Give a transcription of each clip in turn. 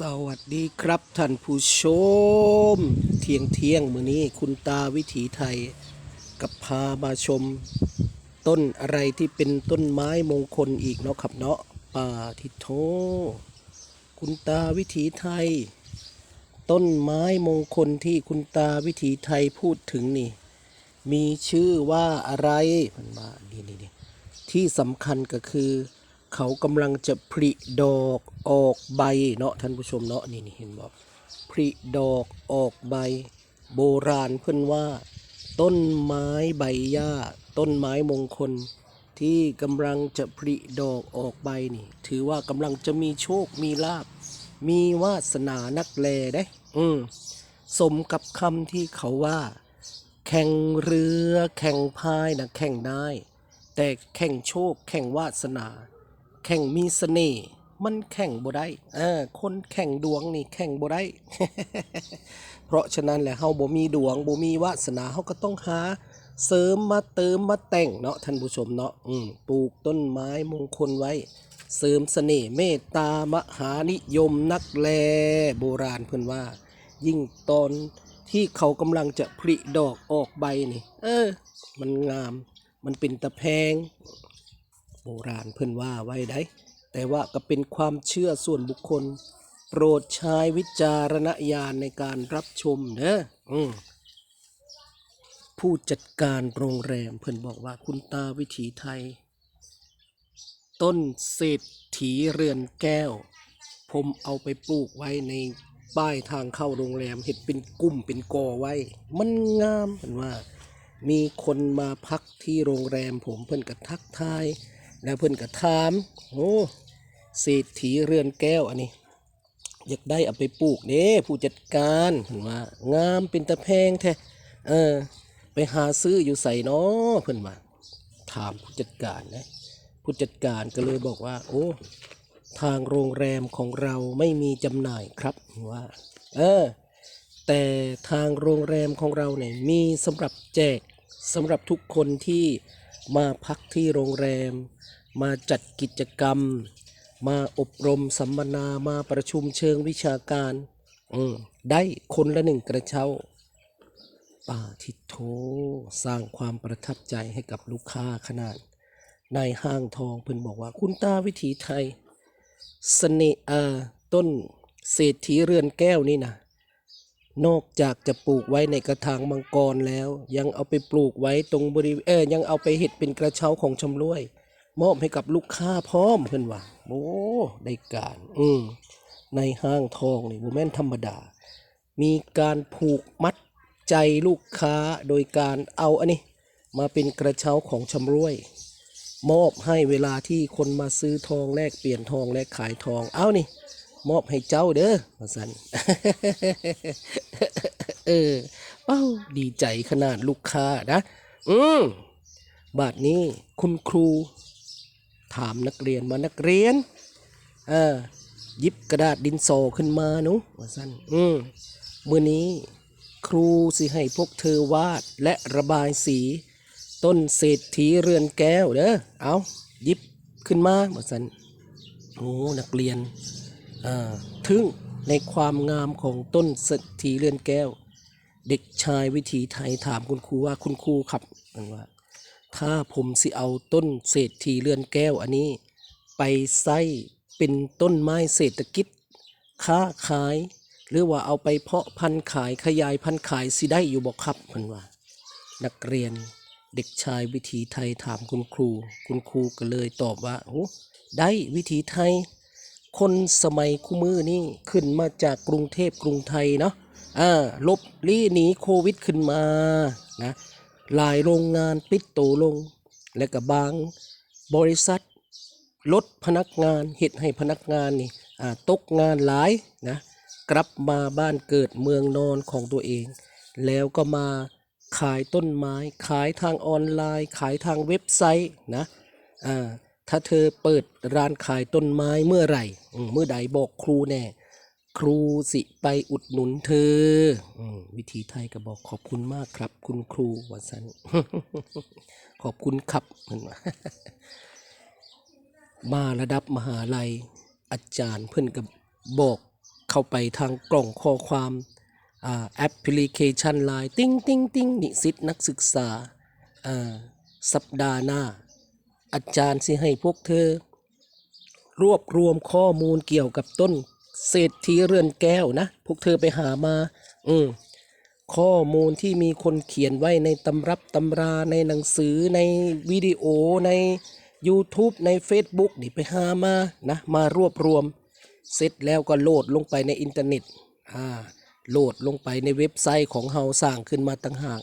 สวัสดีครับท่านผู้ชม เที่ยงเที่ยงมื้อนี้คุณตาวิถีไทย กับพามาชม ต้นอะไรที่เป็นต้นไม้มงคลอีกเนาะครับเนาะป่าทิโท คุณตาวิถีไทย ต้นไม้มงคลที่คุณตาวิถีไทยพูดถึงนี่ มีชื่อว่าอะไรมันมานี่นี่นี่ที่สำคัญก็คือ เขากำลังจะผลิดอกออกใบเนาะท่านผู้ชมเนาะนี่นี่เห็นบอกผลิดอกออกใบ โบราณเพิ่นว่า ต้นไม้ใบหญ้า ต้นไม้มงคล ที่กำลังจะผลิดอกออกใบนี่ ถือว่ากำลังจะมีโชคมีลาบมีวาสนานักแลได้ อืมสมกับคำที่เขาว่า แข่งเรือ แข่งพายนะแข่งได้ แต่แข่งโชค แข่งวาสนา แข่งมีเสน่ห์มันแข่งบ่ได้เออคนแข่งดวงนี่แข่งบ่ได้ เพราะฉะนั้นแหละเฮาบ่มีดวงบ่มีวาสนาเฮาก็ต้องหาเสริมมาเติมมาแต่งเนาะท่านผู้ชมเนาะอืมปลูกต้นไม้มงคลไว้ เสริมเสน่ห์เมตตามหานิยมนักแลโบราณเพิ่อนว่า ยิ่งตอนที่เขากำลังจะผลิดอกออกใบนี่ เออ มันงาม มันเป็นตะแพง โบราณเพิ่นว่าไว้ได้ แต่ว่าก็เป็นความเชื่อส่วนบุคคล โปรดใช้วิจารณญาณในการรับชมเด้ออืมผู้จัดการโรงแรมเพิ่นบอกว่าคุณตาวิถีไทย ต้นเศรษฐีเรือนแก้ว ผมเอาไปปลูกไว้ในป้ายทางเข้าโรงแรมเห็ดเป็นกุ้มเป็นกอไว้ มันงามเห็นว่า มีคนมาพักที่โรงแรมผมเพิ่นก็ทักทาย แล้วเพิ่นก็ถามโอ้เศรษฐีเรือนแก้วอันนี้ อยากได้เอาไปปลูกเด้ผู้จัดการเพิ่นว่างามเป็นตะแพงแท้เออ ไปหาซื้ออยู่ใส่เนาะเพิ่นว่าถามผู้จัดการนะผู้จัดการก็เลยบอกว่า โอ้ทางโรงแรมของเราไม่มีจำหน่ายครับว่า เออ แต่ทางโรงแรมของเราเนี่ยมีสำหรับแจกสำหรับทุกคนที่ มาพักที่โรงแรม มาจัดกิจกรรม มาอบรมสัมมนามาประชุมเชิงวิชาการ อืมได้คนละหนึ่งกระเช้าป่าทิโทสร้างความประทับใจให้กับลูกค้าขนาดในห้างทองเพิ่นบอกว่าคุณตาวิถีไทยเสน่ห์อ่าต้นเศรษฐีเรือนแก้วนี่นะ นอกจากจะปลูกไว้ในกระถางมังกรแล้ว ยังเอาไปปลูกไว้ตรงบริเวณเออยังเอาไปเห็ดเป็นกระเช้าของชำรวย มอบให้กับลูกค้าพร้อมเพิ่นว่าโอ้ได้การ อืมในห้างทองนี่บ่แม่นธรรมดา มีการผูกมัดใจลูกค้าโดยการเอาอันนี้ มาเป็นกระเช้าของชำรวย มอบให้เวลาที่คนมาซื้อทองแลกเปลี่ยนทองแลกขายทอง เอานี่ มอบให้เจ้าเด้อมาสันเออเป้าดีใจขนาดลูกค้านะ อืมบาทนี้คุณครู ถามนักเรียนมานักเรียน เออยิบกระดาษดินสอขึ้นมาหนูว่าสั้นอืมมื่อนี้ครูสิให้พวกเธอวาดและระบายสี ต้นเศรษฐีเรือนแก้วเด้อ เอายิบขึ้นมาว่าสั้นโอ้นักเรียน ทึ่งในความงามของต้นเศรษฐีเรือนแก้ว เด็กชายวิถีไทยถามคุณครูว่าคุณครูครับมันว่า ถ้าผมสิเอาต้นเศรษฐีเรือนแก้วอันนี้ ไปใส่เป็นต้นไม้เศรษฐกิจ ค้าขาย หรือว่าเอาไปเพาะพันธุ์ขายขยายพันธุ์ขายสิได้อยู่บอกครับมันว่า นักเรียนเด็กชายวิถีไทยถามคุณครู คุณครูก็เลยตอบว่าโอ้ได้วิถีไทย คนสมัยคู่มือนี่ขึ้นมาจากกรุงเทพกรุงไทยเนาะอ่าลบลี้หนีโควิดขึ้นมานะหลายโรงงานปิดโตวลง และก็บางบริษัท ลดพนักงานเหตุให้พนักงานนี่อ่าตกงานหลายนะกลับมาบ้านเกิดเมืองนอนของตัวเอง แล้วก็มาขายต้นไม้ ขายทางออนไลน์ ขายทางเว็บไซต์นะอ่า ถ้าเธอเปิดร้านขายต้นไม้เมื่อไหร่เมื่อใดบอกครูแน่ ครูสิไปอุดหนุนเธออวิธีไทยก็บอกขอบคุณมากครับ คุณครูวัสันขอบคุณครับเพิ่นว่ามาระดับมหาลัย อาจารย์เพิ่อนก็บบอกเข้าไปทางกล่องข้อความอแอปพลิเคชัน Line ติ้งติ้งติ้งนิสิตนักศึกษาสัปดาห์หน้า อาจารย์สิให้พวกเธอ รวบรวมข้อมูลเกี่ยวกับต้นเศรษฐีเรือนแก้วนะ พวกเธอไปหามา อืมข้อมูลที่มีคนเขียนไว้ในตำรับตำราในหนังสือในวิดีโอใน YouTube ใน Facebook นี่ไปหามานะ มารวบรวม เสร็จแล้วก็โหลดลงไปในอินเทอร์เน็ตอ่าโหลดลงไปในเว็บไซต์ของเฮาสร้างขึ้นมาต่างหาก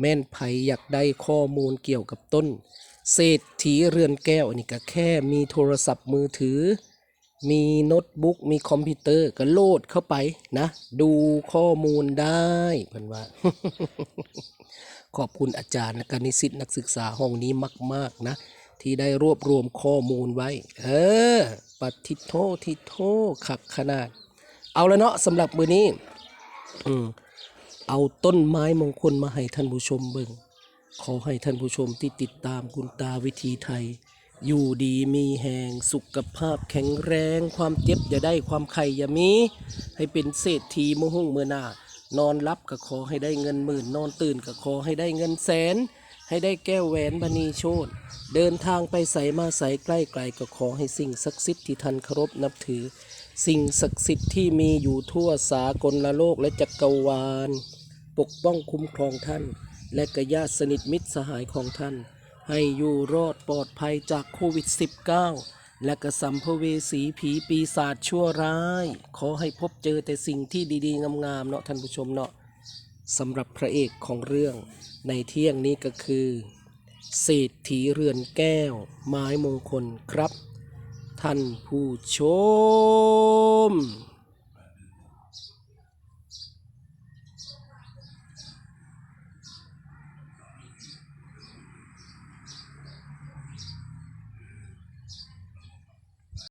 แม่นไผอยากได้ข้อมูลเกี่ยวกับต้น เศรษฐีเรือนแก้วนี่ก็แค่มีโทรศัพท์มือถือ มีโน้ตบุ๊กมีคอมพิวเตอร์ก็โหลดเข้าไปนะ ดูข้อมูลได้เพิ่นว่า ขอบคุณอาจารย์และกนิสิตนักศึกษาห้องนี้มาก ๆ นะ ที่ได้รวบรวมข้อมูลไว้ เออปัดทิโททิโทขักขนาด เอาล้วเนาะสำหรับมือนี้ อืมเอาต้นไม้มงคลมาให้ท่านผู้ชมเบิ่ง ขอให้ท่านผู้ชมที่ติดตามคุณตาวิธีไทย อยู่ดีมีแหงสุขภาพแข็งแรง ความเจ็บอย่าได้ความไข่อย่ามี ให้เป็นเศรษฐีมหุ่งเมื่อหน้านอนรับก็ขอให้ได้เงินหมื่น นอนตื่นก็ขอให้ได้เงินแสน ให้ได้แก้วแหวนบณีโชตเดินทางไปใสมาใสใกล้ไกลก็ขอให้สิ่งศักดิ์สิทธิ์ที่ท่านเคารพนับถือ สิ่งศักดิ์สิทธิ์ที่มีอยู่ทั่วสากลโลกและจักรวาล ปกป้องคุ้มครองท่าน และกญาติสนิทมิตรสหายของท่าน ให้อยู่รอดปลอดภัยจากโควิด -19 และกระสัมภเวสีผีปีศาจชั่วร้าย ขอให้พบเจอแต่สิ่งที่ดีๆ งามๆเนาะท่านผู้ชมเนาะสำหรับพระเอกของเรื่องในเที่ยงนี้ก็คือเศรษฐีเรือนแก้ว ไม้มงคลครับ ท่านผู้ชม